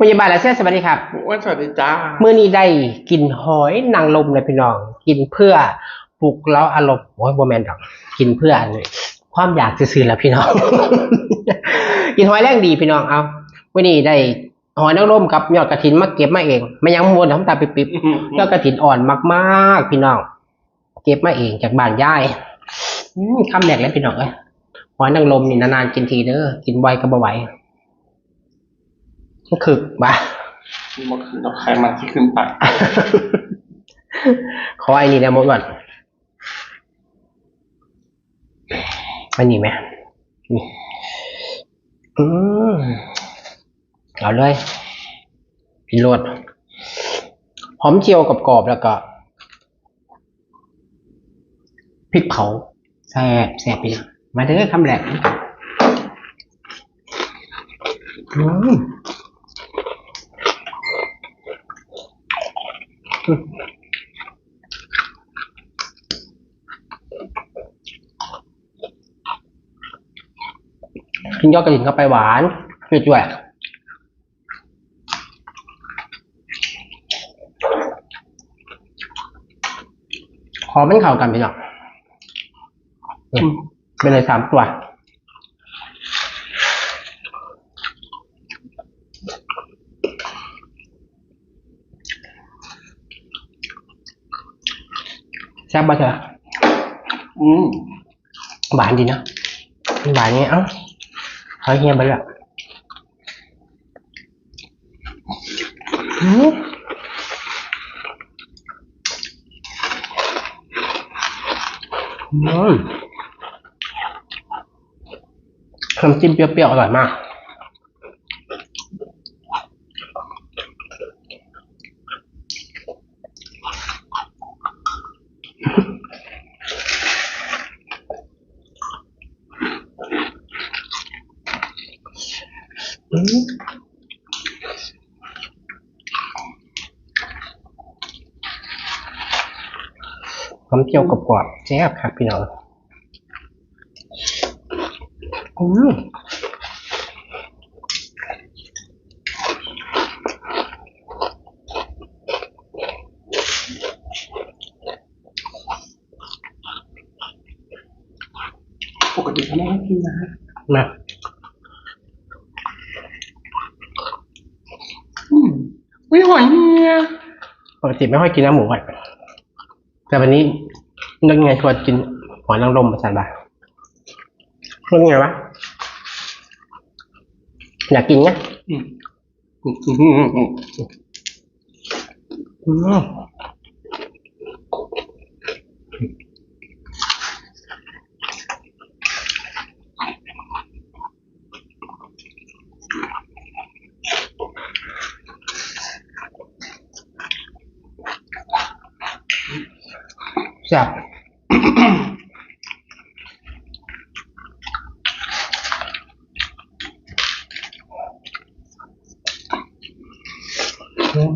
พยาบาลและเช่สวัสดีครับว่าสวัสดีจ้าเมื่อนี้ได้กินหอยนางรมเลยพี่น้อง กินเพื่อปลุกเล้าอารมณ์โอ้ยโบแมนดอก กินเพื่ออันนี้ความอยากซื่อๆแหล้วพี่น้อง กินหอยแรงดีพี่น้องเอาวันนี้ได้หอยนางรมกับยอดกระถินมาเก็บมาเองไม่ยังมวนทำตาปิบๆยอดกระถินอ่อนมากๆ พี่น้อง เก็บมาเองจากบ้านย่ายอืม คำแรกแล้วพี่น้องเอ้ยหอยนางรมนี่นานๆกินทีเด้อกินไวก็บ่ไหวมันคึกบ้ามันคือเราใครมันที่ขึ้นไปขอไอ้นี่นะมดก่อนอันนี้ไหมนี่อืมเอาเลยพิโรดหอมเจียวกับกรอบๆแล้วก็พริกเผา แซ่บแซ่บพี่น้องมาเด้อคำแรกอืมกินยอดกระถิ่นเข้าไปหวานจ่วยๆขอเป็นข่ากันพี่น้องอืม เป็นเลยสามตัวแซ่บบ่เธออืมหวานดีนะหวานนี้เอ้าเขาเฮียไปและอืมอืม น้ำจิ้มเปรี้ยวๆอร่อยมาก น้ำเจียวกรอบๆแซ่บครับพี่น้อง อืมปกติเขาไม่ให้กินนะมาอืมวิหอยเมียปกติไม่ค่อยกินน้ำหมูอะแต่วันนี้นึกไงชวนกินหอยนางรมมาใส่บานึกไงวะ อยากกินไงอืมอืมอืมอืมอืมอืมแซ่บ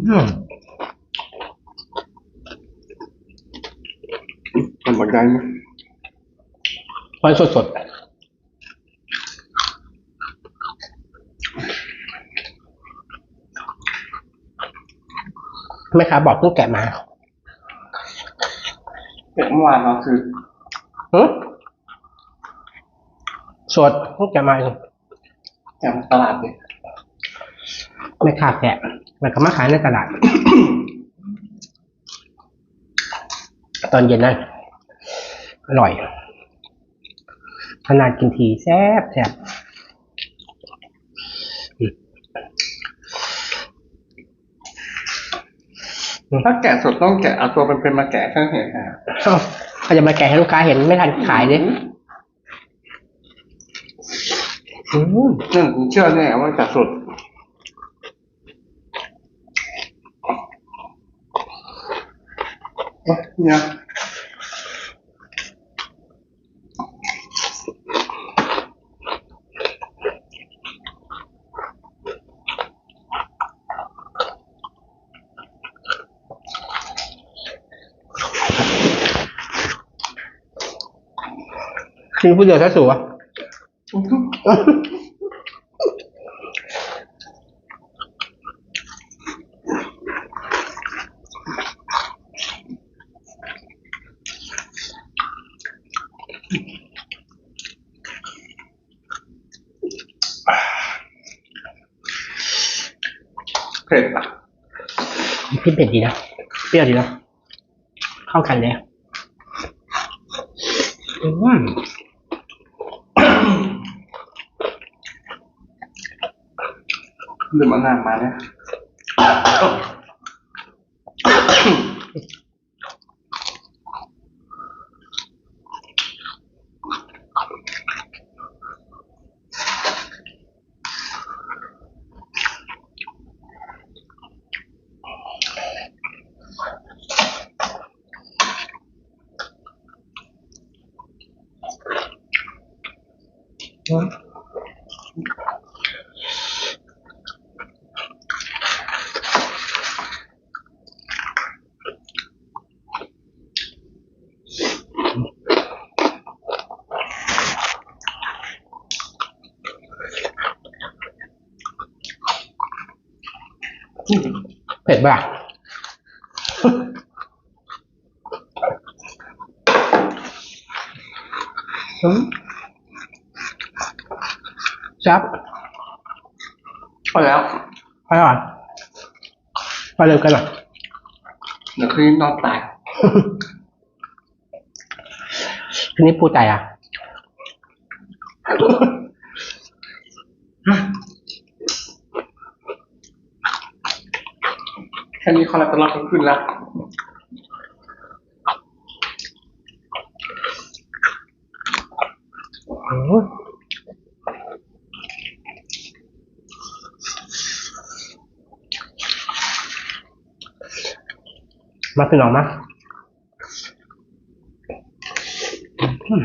อืมมันบักได้ไหมมันสดสดๆแม่ค้าบอกเพิ่งแกะมาเด็กเมื่อวานเราคือหึสดเพิ่งแกะมาเองแกมตลาดเลย แม่ค้าแกะ แล้วก็มาขายในตลาด ตอนเย็นนั่นอร่อยขนาดกินทีแซ่บแซ่บถ้าแกะสดต้องแกะเอาตัวเป็นๆมาแกะข้างเห็นค่ะเอ้าเขาจะมาแกะให้ลูกค้าเห็นไม่ทันขายดิอืมนี่ผมเชื่อแน่ว่าแกะสด เอ้ยเนี่ยกิน ผู้เดียวซะสูอะเผ็ดอะพี่เผ็ดดีนะ เปรี้ยวดีนะ เข้ากันเลยอืมดื่มมะนาวมาเนี่ย เผ็ดป่ะอืม จับพอแล้วไปก่อนไปเร็วกันหน่อยเดี๋ยวคืนนอนตายทีนี้ปูใจอะแค่นี้คอเลสเตอรอลก็ขึ้นแล้วอื มมาพี่น้องมาอืม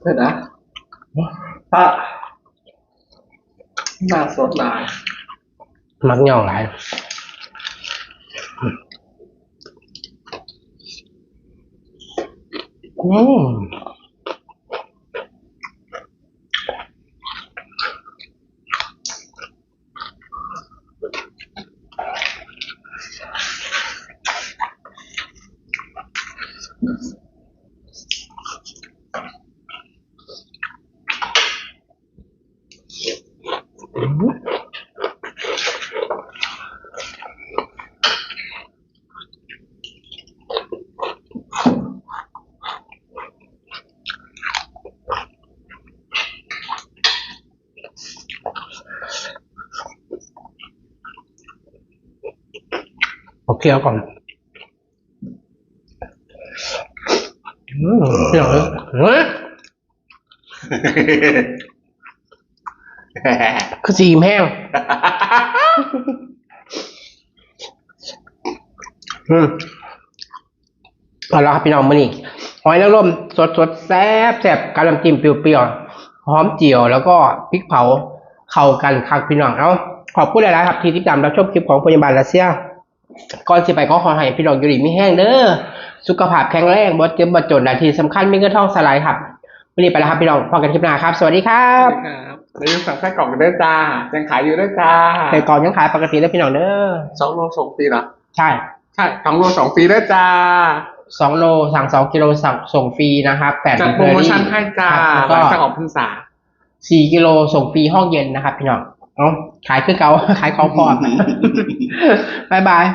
เผ็ดนะถ้าหน้าสดลาย มักย่องหลาย อืม เอาเคี้ยวก่อนอืมเปรี้ยวเลยเฮ้ยคือจีมแห้งอืมเอาละครับพี่น้องมานี่หอยนางรมสดสดๆแซ่บแซ่บกับน้ำจิ้มเปรี้ยวๆหอมเจียวแล้วก็พริกเผาเข้ากันครับพี่น้องเอาขอบคุณหลายๆครับที่ติดตามรับชมคลิปของพยาบาลรัสเซีย ก่อนสิไปก็ขอให้พี่น้องอยู่ดีมีแห้งเด้อสุขภาพแข็งแรงบ่เจ็บบ่จนและที่สำคัญมีเงินทองสลายครับวันนี้ไปแล้วครับพี่น้องพบกันคลิปหน้าครับ สวัสดีครัครับบอย่าลืมสั่งไส้กรอกกันด้วยจ้ายังขายอยู่ด้วยจ้าแต่ก่อนยังขายปกติแล้วพี่น้องเด้อสองโลส่งฟรีเหรอใช่ใช่สองโลสองฟรีด้วยจ้าสองโลสั่งสองกิโลสั่งส่งฟรีนะครับแปดจัดโปรโมชั่นให้จ้าแล้วหลัก็งจากออกพรรษาสี่กิโลส่งฟรีห้องเย็นนะครับ พี่น้องเอาขายคือเก่าขายของปลอม บายบาย